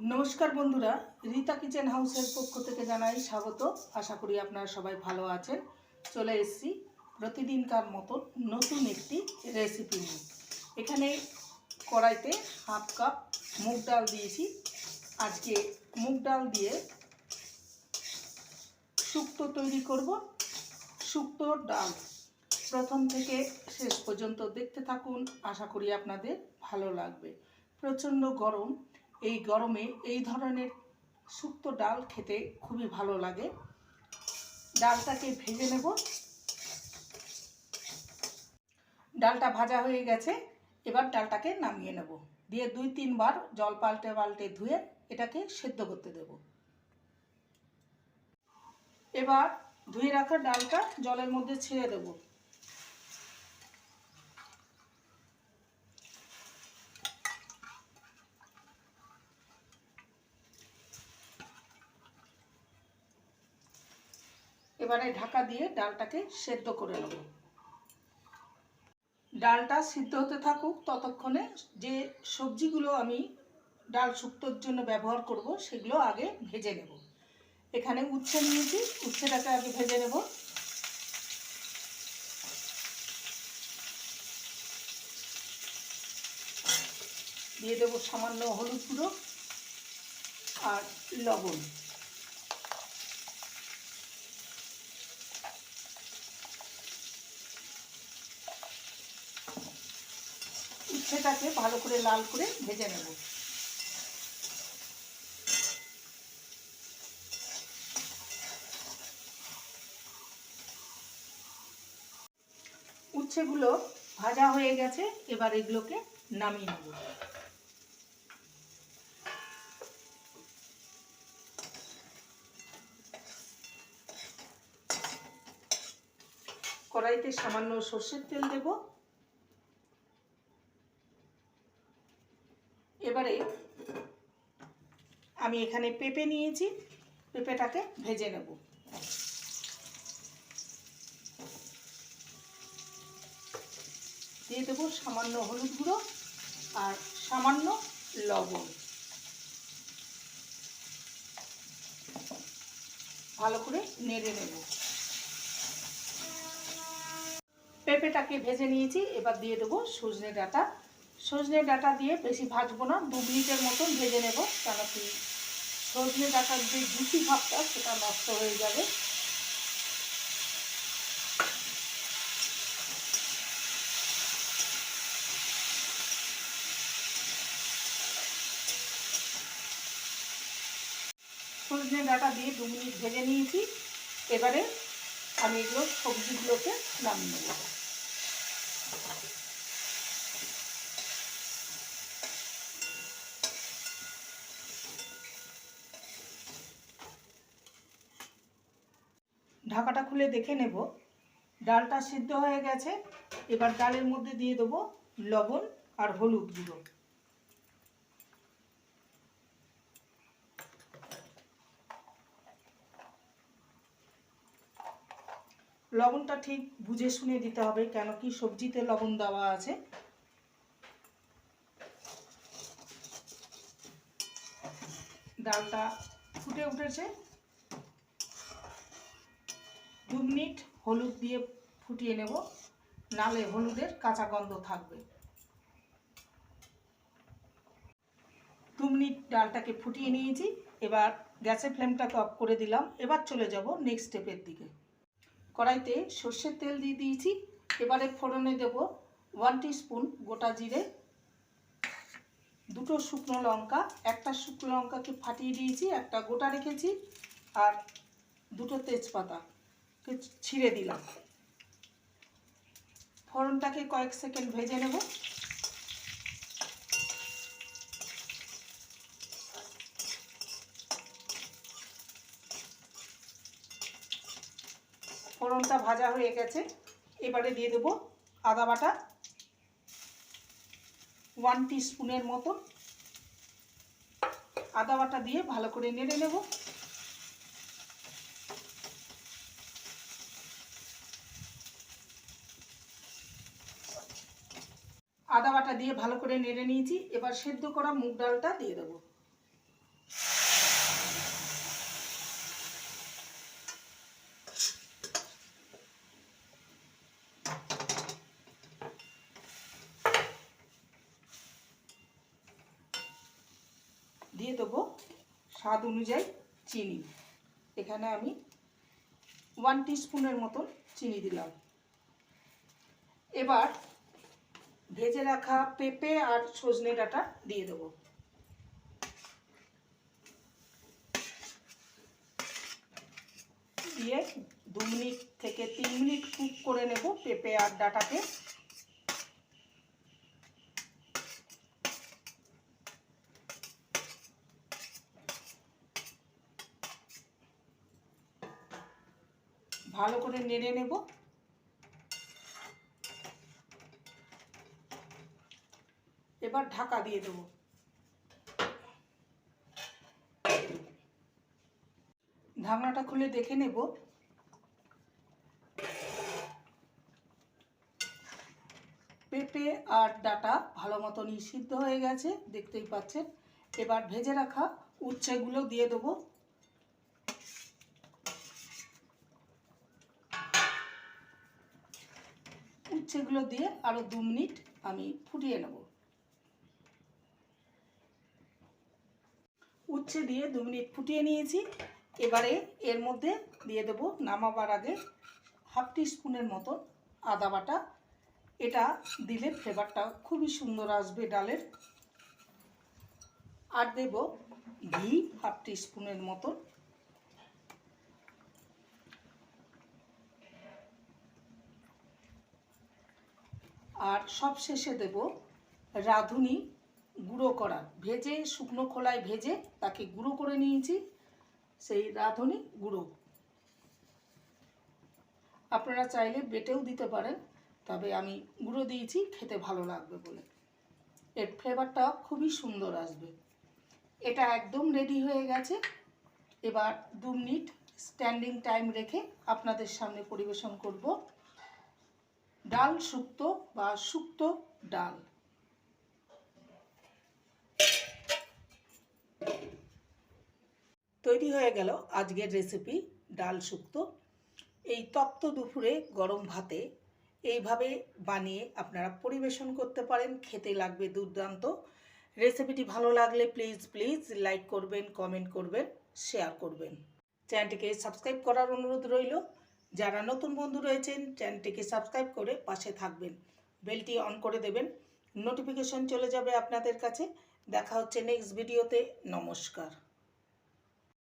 নমস্কার বন্ধুরা, রীতা কিচেন হাউসের পক্ষ থেকে জানাই স্বাগত। আশা করি আপনারা সবাই ভালো আছেন। চলে এসেছি প্রতিদিনকার মতো নতুন একটি রেসিপি নিয়ে। এখানে কড়াইতে হাফ কাপ মুগ ডাল দিয়েছি। আজকে মুগ ডাল দিয়ে শুক্তো তৈরি করব, শুক্তো ডাল। প্রথম থেকে শেষ পর্যন্ত দেখতে থাকুন, আশা করি আপনাদের ভালো লাগবে। প্রচণ্ড গরম এই গরমে এই ধরনের শুক্তো ডাল খেতে খুবই ভালো লাগে। ডালটাকে ভেজে নেব। ডালটা ভাজা হয়ে গেছে। এবার ডালটাকে নামিয়ে নেব। দিয়ে দুই, তিনবার জল পাল্টে পাল্টে ধুয়ে এটাকে সেদ্ধ করতে দেব। এবার ধুয়ে রাখা ডালটা জলের মধ্যে ছেড়ে দেবো। এবারে ঢাকা দিয়ে ডালটাকে সেদ্ধ করে নেব। ডালটা সিদ্ধ হতে থাকুক, ততক্ষণে যে সবজিগুলো আমি ডাল শুক্তোর জন্য ব্যবহার করব, সেগুলো আগে ভেজে নেব। এখানে উচ্ছে নিয়েছি, উচ্ছেটাকে আগে ভেজে নেব। দিয়ে দেবো সামান্য হলুদ গুঁড়ো আর লবণ। উচ্ছেটাকে ভালো করে লাল করে ভেজে নেব। উচ্ছেগুলো ভাজা হয়ে গেছে, এবার এগুলোকে নামিয়ে নেব। কড়াইতে সামান্য সর্ষের তেল দেবো এবারে আমি এখানে পেঁপে নিয়েছি, পেঁপেটাকে ভেজে নেব। দিয়ে দেবো সামান্য হলুদ গুঁড়ো আর সামান্য লবণ। ভালো করে নেড়ে নেব। পেঁপেটাকে ভেজে নিয়েছি, এবার দিয়ে দেবো সজনে ডাটা। সজনে ডাটা দিয়ে বেশি ভাজবো না, দু মিনিটের মতন ভেজে নেব কেন কি সজনে ডাঁটার যে জুসি ভাবটা সেটা নষ্ট হয়ে যাবে। সজনে ডাটা দিয়ে দু মিনিট ভেজে নিয়েছি। এবারে আমি এগুলো সবজিগুলোকে নামিয়ে নেব। ঢাকাটা খুলে দেখে নেব। ডালটা সিদ্ধ হয়ে গেছে। এবার ডালের মধ্যে দিয়ে দেবো লবণ আর হলুদ গুঁড়ো। লবণটা ঠিক বুঝে শুনে দিতে হবে কেন কি সবজিতে লবণ দেওয়া আছে। ডালটা ফুটে উঠেছে। দু মিনিট হলুদ দিয়ে ফুটিয়ে নেব, নালে হলুদের কাঁচা গন্ধ থাকবে। দু মিনিট ডালটাকে ফুটিয়ে নিয়েছি, এবার গ্যাসের ফ্লেমটাকে অফ করে দিলাম, এবার চলে যাব নেক্সট স্টেপের দিকে। কড়াইতে সর্ষের তেল দিয়ে দিয়েছি, এবারে ফোড়নে দেব ওয়ান স্পুন গোটা জিরে, দুটো শুকনো লঙ্কা, একটা শুকনো লঙ্কাকে ফাটিয়ে দিয়েছি, একটা গোটা রেখেছি, আর দুটো তেজপাতা। ছিঁড়ে দিলাম। ফোড়নটাকে কয়েক সেকেন্ড ভেজে নেব। ফোড়নটা ভাজা হয়ে গেছে। এবারে দিয়ে দেবো আদা বাটা। ওয়ান স্পুনের মতো আদা বাটা দিয়ে ভালো করে নেড়ে নেব। আদা বাটা দিয়ে ভালো করে নেড়ে নিয়েছি। এবার সেদ্ধ করা মুগ ডালটা দিয়ে দেবো। দিয়ে দেবো স্বাদ অনুযায়ী চিনি। এখানে আমি ওয়ান স্পুনের মতন চিনি দিলাম। এবার ভেজে রাখা পেঁপে আর সজনে ডাঁটা দিয়ে দেবো। দিয়ে দু মিনিট থেকে তিন মিনিট কুক করে নেব পেঁপে আর ডাঁটাকে। ভালো করে নেড়ে নেব। এবার ঢাকা দিয়ে দেবো। ঢাকনাটা খুলে দেখে নেব। পেঁপে আর ডাটা ভালো মতনই সিদ্ধ হয়ে গেছে, দেখতেই পাচ্ছেন। এবার ভেজে রাখা উচ্ছেগুলো দিয়ে দেবো। উচ্ছেগুলো দিয়ে আরও দু মিনিট আমি ফুটিয়ে নেব। উচ্ছে দিয়ে দু মিনিট ফুটিয়ে নিয়েছি। এবারে এর মধ্যে দিয়ে দেবো নামাবার আগে হাফ টি স্পুনের মতো আদা বাটা। এটা দিলে ফ্লেভারটা খুবই সুন্দর আসবে ডালের। আর দেব ঘি হাফ টি স্পুনের মতো। আর সব শেষে দেব রাঁধুনি। গুঁড়ো করা। ভেজে শুকনো খোলায় ভেজে তাকে গুঁড়ো করে নিয়েছি, সেই রাঁধুনি গুঁড়ো। আপনারা চাইলে বেটেও দিতে পারেন, তবে আমি গুঁড়ো দিয়েছি, খেতে ভালো লাগবে বলে। এর ফ্লেভারটা খুবই সুন্দর আসবে। এটা একদম রেডি হয়ে গেছে। এবার দু মিনিট স্ট্যান্ডিং টাইম রেখে আপনাদের সামনে পরিবেশন করব। ডাল শুক্তো বা শুক্তো ডাল। তৈরি হয়ে গেল আজকের রেসিপি ডাল শুক্তো। এই তপ্ত দুপুরে গরম ভাতে এইভাবে বানিয়ে আপনারা পরিবেশন করতে পারেন, খেতে লাগবে দুর্দান্ত। রেসিপিটি ভালো লাগলে প্লিজ প্লিজ লাইক করবেন কমেন্ট করবেন শেয়ার করবেন। চ্যানেলটিকে সাবস্ক্রাইব করার অনুরোধ রইল। যারা নতুন বন্ধু রয়েছেন চ্যানেলটিকে সাবস্ক্রাইব করে পাশে থাকবেন। বেলটি অন করে দেবেন। নোটিফিকেশন চলে যাবে আপনাদের কাছে। দেখা হচ্ছে নেক্সট ভিডিওতে নমস্কার।